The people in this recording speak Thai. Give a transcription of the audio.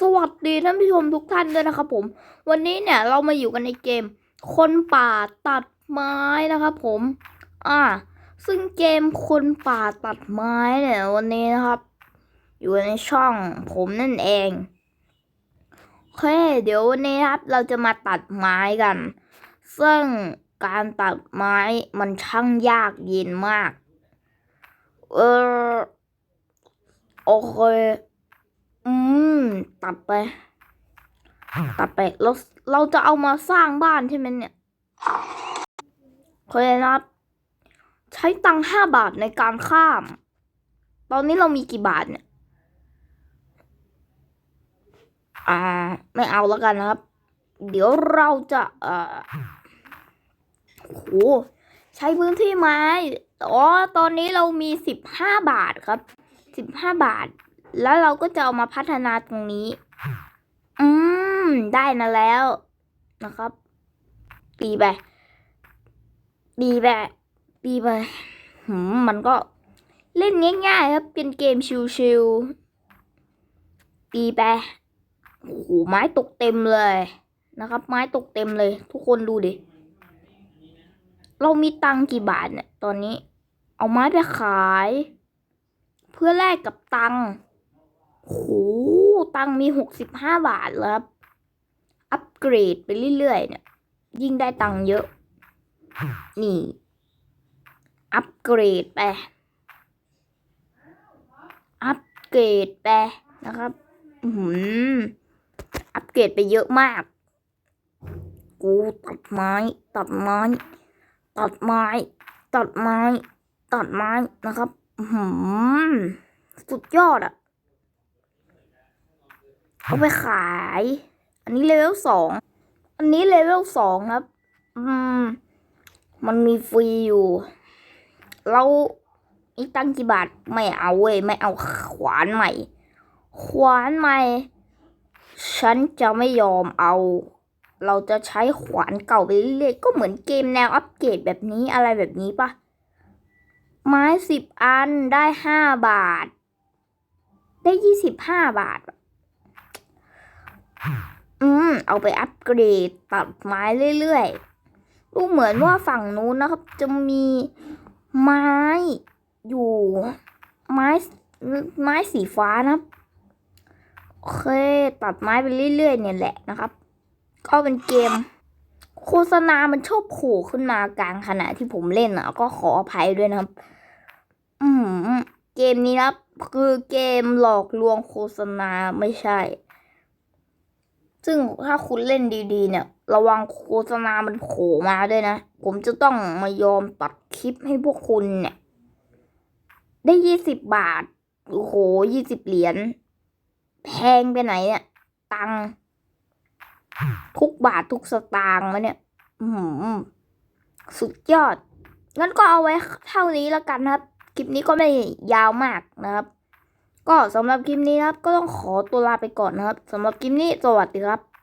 สวัสดีท่านผู้ชมทุกท่านด้วยนะครับผม วันนี้เนี่ยเรามาอยู่กันในเกม คนป่าตัดไม้นะครับผม อ่า ซึ่งเกมคนป่าตัดไม้เนี่ยวันนี้นะครับ อยู่ในช่องผมนั่นเองโอเคเดี๋ยววันนี้ครับเราจะมาตัดไม้กัน ซึ่งการตัดไม้มันช่างยากเย็นมาก เออโอเค อืม ตัดไป ตัดไปเราเราจะเอามาสร้างบ้านใช่ไหมเนี่ยโอเคนะครับ ใช้ตังห้าบาทในการข้าม ตอนนี้เรามีกี่บาทเนี่ย อ่า ไม่เอาแล้วกันนะครับ เดี๋ยวเราจะเอ่อโหใช้พื้นที่ไม้อ๋อ ตอนนี้เรามีสิบห้าบาทครับสิบห้าบาท แล้วเราก็จะเอามาพัฒนาตรงนี้ อืม ได้นะแล้วนะครับ ตีไป ตีไป ตีไปหืมมันก็เล่นง่ายๆ ครับ เป็นเกมชิวๆ ตีไป โอ้โห ไม้ตกเต็มเลยนะครับ ไม้ตกเต็มเลย ทุกคนดูดิ เรามีตังกี่บาทเนี่ย ตอนนี้ เอาไม้ไปขาย เพื่อแลกกับตังค์ โหตังมีหกสิบห้าบาทแล้วครับ อัปเกรดไปเรื่อยๆเนี่ย ยิ่งได้ตังเยอะ นี่ อัปเกรดไป อัปเกรดไปนะครับ อือหืออัปเกรดไปเยอะมาก กูตัดไม้ ตัดไม้ ตัดไม้ ตัดไม้ ตัดไม้นะครับ อือหือสุดยอดอะ เอาไปขาย อันนี้เลเวลสอง อันนี้เลเวลสองครับ อืม มันมีฟรีอยู่ เราอีตังค์กี่บาทไม่เอาเว้ย ไม่เอาขวานใหม่ ขวานใหม่ ฉันจะไม่ยอมเอา เราจะใช้ขวานเก่าไปเรื่อยๆ ก็เหมือนเกมแนวอัปเกรดแบบนี้อะไรแบบนี้ปะไม้สิบอันได้ห้าบาท ได้ยี่สิบห้าบาท อืม เอาไปอัปเกรดตัดไม้เรื่อยๆ ดูเหมือนว่าฝั่งนู้นนะครับ จะมีไม้อยู่ ไม้ไม้สีฟ้านะครับโอเค ตัดไม้ไปเรื่อยๆ เนี่ยแหละนะครับ ก็เป็นเกม โฆษณา มันชอบโผล่ขึ้นมากลางขณะที่ผมเล่นอะ ก็ขออภัยด้วยนะครับ อืม เกมนี้นะครับ คือเกมหลอกลวงโฆษณาไม่ใช่ ซึ่งถ้าคุณเล่นดีๆ เนี่ย ระวังโฆษณามันโผล่มาด้วยนะ ผมจะต้องมายอมตัดคลิปให้พวกคุณเนี่ย ได้ยี่สิบบาท โอ้โหยี่สิบเหรียญแพงไปไหนเนี่ย ตังค์ทุกบาททุกสตางค์มาเนี่ยอืมสุดยอด งั้นก็เอาไว้เท่านี้แล้วกันนะครับ คลิปนี้ก็ไม่ยาวมากนะครับ ก็สำหรับคลิปนี้นะครับ ก็ต้องขอตัวลาไปก่อนนะครับสำหรับคลิปนี้สวัสดีครับ